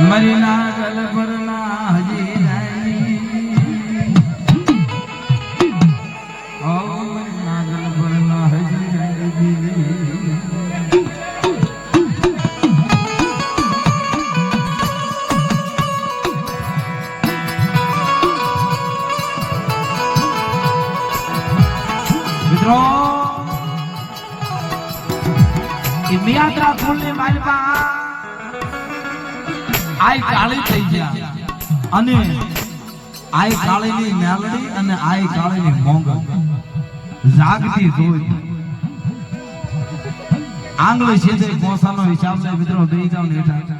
મરી આય કાળી થઈ ગયા. અને આય કાળીની નાલડી અને આય કાળીની મોંગ જાગતી જોઈ. આંગળી છે કોસાનો હિસાબ છે મિત્રો, બે જાવ ને હેઠા.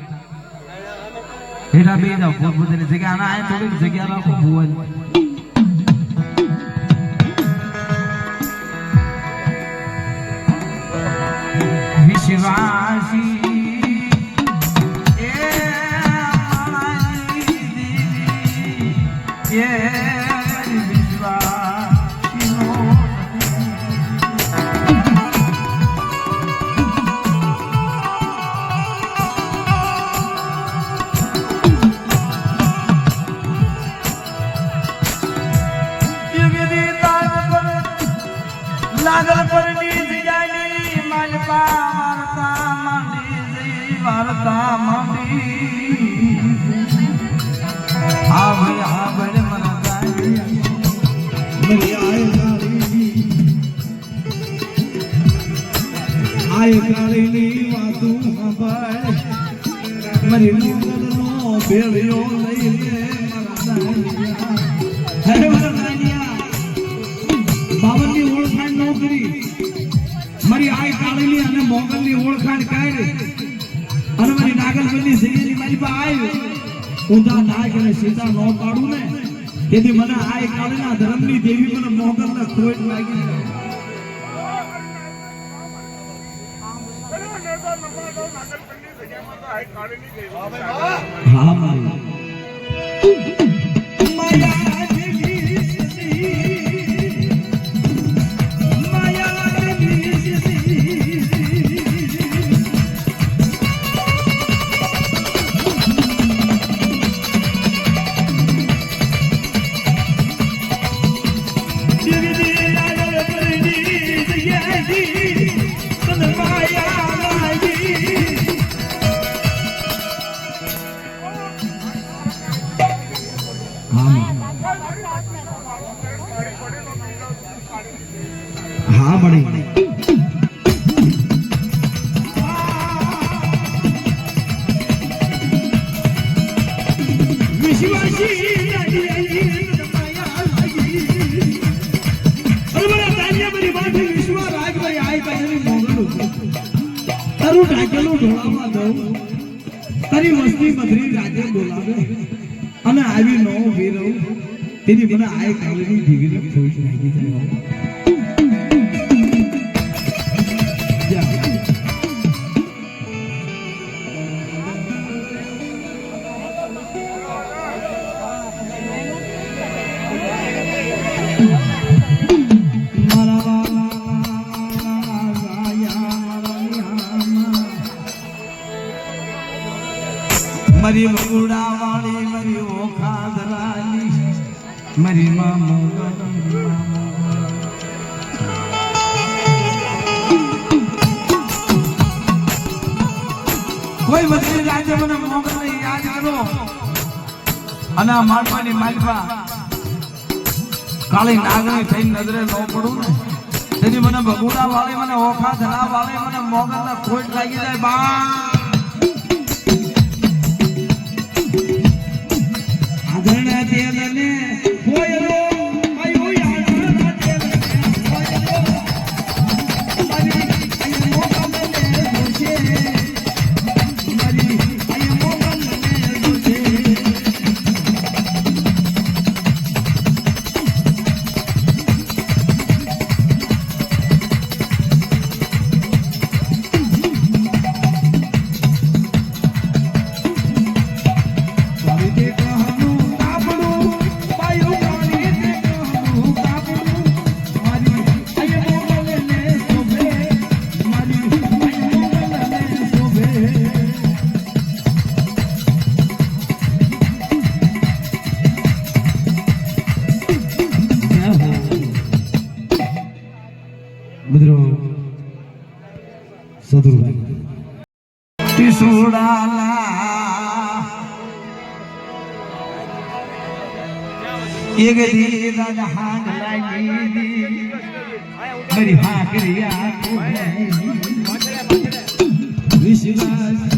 હેઠા બે જાવ, પોતપોતાની જગ્યા. ના આ થોડીક જગ્યા રાખો, ભુવન. વાર્તા માંડી વાર્તા માંડી ભાઈ હા મરી આય મરી મોગલનો ભેળિયો લઈ લે મારા કાળીની ની ઓળખાણ કાઢ અને મારી નાગલબંધી સિંહની મારી પાસે આવી. ઊંધા નાગ અને સીતા નો પાડું ને. તેથી મને આય કાળીના ધર્મની દેવી મને મોગલને ખોટ લાગી હા, મારી. માયા ઢાકેલું ઢોળામાં દઉં તારી મસ્તી મધરી રાજે બોલાવે. અને આવી નો ઊભી તેની મને આય કાલની ઢીગરી ખોઈ લાગી જાય કોઈ બધી આજે મને મોગલ ને યાદ કરો. અને આ માળવાની માલપા કાળી નાગણી થઈને નજરે ન પડું ને. તેથી મને ભગુડા વાળી, મને ઓખા ધરા વાળી, મને મોગલ ને ખોટ લાગી જાય, બા. ટીસુડાલા એક દી રાજા હાંગ લાગી. વિશ્વાસ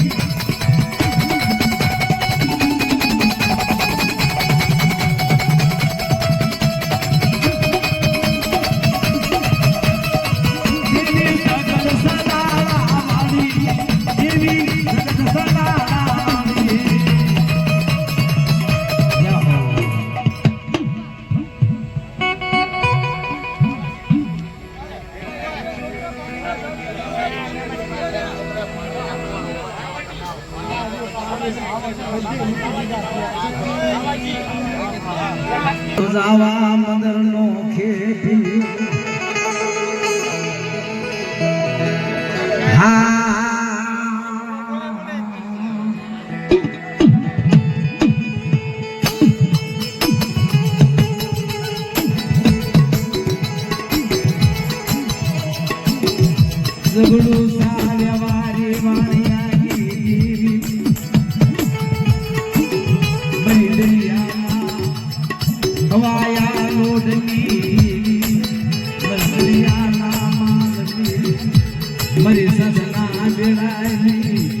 જાવા મંદરનો ખેતી હા ઝઘડું સદના બેડાની